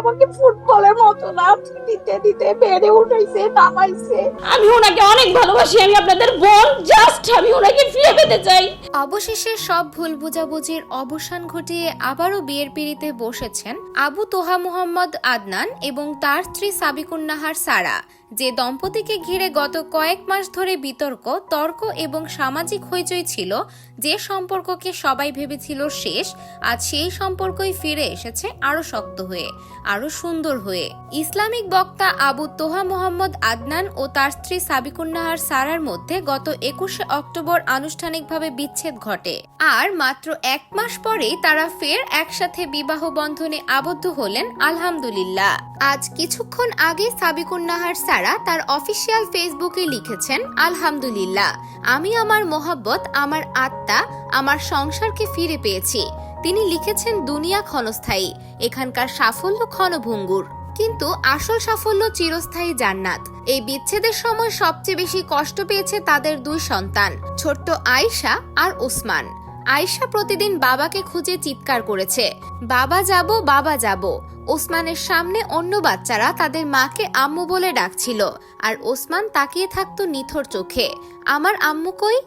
আমাকে ফুটবলের মতো দিতে দিতে বেড়ে উঠাইছে নামাইছে। আমি ওনাকে অনেক ভালোবাসি আমি আপনাদের বোন জাস্ট আমি ওনাকে ফিরে পেতে চাই। অবশেষে সব ভুল বোঝাবুঝির অবসান ঘটিয়ে আবারও বিয়ের পিড়িতে বসেছেন আবু তোহা মোহাম্মদ আদনান এবং তার স্ত্রী সাবিকুন্নাহার সারা। যে দম্পতিকে ঘিরে গত কয়েক মাস ধরে বিতর্ক, তর্ক এবং সামাজিক হইচই ছিল, যে সম্পর্ককে সবাই ভেবেছিল শেষ, আজ সেই সম্পর্কই ফিরে এসেছে আরও শক্ত হয়ে আরও সুন্দর হয়ে। ইসলামিক বক্তা আবু তোহা মোহাম্মদ আদনান ও তার স্ত্রী সাবিকুন্নাহার সারার মধ্যে গত একুশে অক্টোবর আনুষ্ঠানিকভাবে বিচ্ছেদ ঘটে। আর মাত্র এক মাস পরেই তারা ফের একসাথে বিবাহ বন্ধনে আবদ্ধ হলেন, আলহামদুলিল্লাহ। আজ কিছুক্ষণ আগে সাবিকুন্নাহার সারা তার অফিসিয়াল ফেসবুকে লিখেছেন, আলহামদুলিল্লাহ, আমি আমার মোহাব্বত, আমার আত্মা, আমার সংসারকে ফিরে পেয়েছি। তিনি লিখেছেন, দুনিয়া ক্ষণস্থায়ী, এখানকার সাফল্য ক্ষণভঙ্গুর। কিন্তু আসল সাফল্য চিরস্থায়ী জান্নাত। এই বিচ্ছেদের সময় সবচেয়ে বেশি কষ্ট পেয়েছে তাদের দুই সন্তান, ছোট্ট আয়েশা আর ওসমান। আয়েশা প্রতিদিন বাবাকে খুঁজে চিৎকার করেছে, বাবা যাব বাবা যাব। ওসমানের সামনে অন্য বাচ্চারা তাদের মাকে আম্মু বলে ডাকছিল, আর ওসমান তাকিয়ে থাকতো নিথর চোখে, আমার আম্মু কই?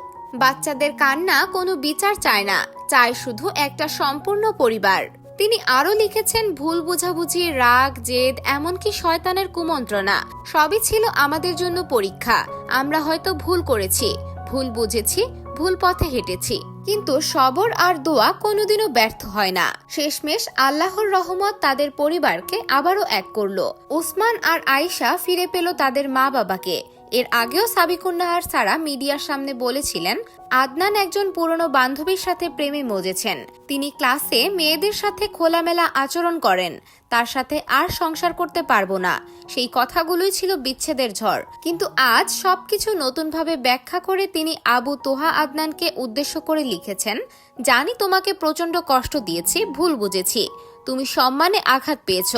বাচ্চাদের কান্না কোনো বিচার চায় না, চায় শুধু একটা সম্পূর্ণ পরিবার। তিনি আরও লিখেছেন, ভুল বুঝাবুঝি, রাগ, জেদ, এমনকি শয়তানের কুমন্ত্রণা, সবই ছিল আমাদের জন্য পরীক্ষা, আমরা হয়তো ভুল করেছি, ভুল বুঝেছি ভুল পথে হেঁটেছি। কিন্তু সবর আর দোয়া কোনোদিনও ব্যর্থ হয় না। শেষমেশ আল্লাহর রহমত তাদের পরিবারকে আবারও এক করল। উসমান আর আয়েশা ফিরে পেল তাদের মা বাবাকে এর আগেও সাবিকুন্নাহার সারা মিডিয়ার সামনে বলেছিলেন, আদনান একজন পুরনো বান্ধবীর সাথে প্রেমে মজেছেন। তিনি ক্লাসে মেয়েদের সাথে খোলামেলা আচরণ করেন। তার সাথে আর সংসার করতে পারব না। সেই কথাগুলোই ছিল বিচ্ছেদের ঝড়। কিন্তু আজ সবকিছু নতুনভাবে ব্যাখ্যা করে তিনি আবু তোহা আদনানকে উদ্দেশ্য করে লিখেছেন, জানি তোমাকে প্রচণ্ড কষ্ট দিয়েছি, ভুল বুঝেছি। তুমি সম্মানে আঘাত পেয়েছ।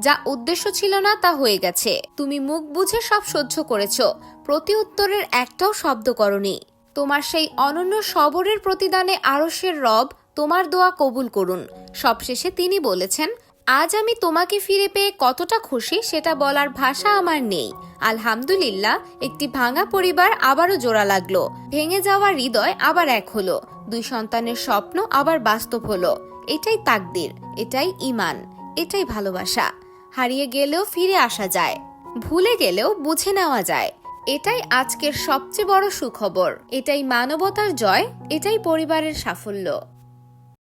যা উদ্দেশ্য ছিল না তা হয়ে গেছে। তুমি মুখ বুঝে সব সহ্য করেছ। প্রতি উত্তরের একটাও শব্দ করনি। তোমার সেই অনন্য সবরের প্রতিদানে আরশের রব তোমার দোয়া কবুল করুন। সবশেষে তিনি বলেছেন আজ আমি তোমাকে ফিরে পেয়ে কতটা খুশি সেটা বলার ভাষা আমার নেই। আলহামদুলিল্লাহ, একটি ভাঙা পরিবার আবারও জোড়া লাগল। ভেঙে যাওয়া হৃদয় আবার এক হলো। দুই সন্তানের স্বপ্ন আবার বাস্তব হলো। এটাই তাকদির, এটাই ইমান এটাই ভালোবাসা। হারিয়ে গেলেও ফিরে আসা যায়। ভুলে গেলেও বুঝে নেওয়া যায়। এটাই আজকের সবচেয়ে বড় সুখবর। এটাই মানবতার জয়, এটাই পরিবারের সাফল্য।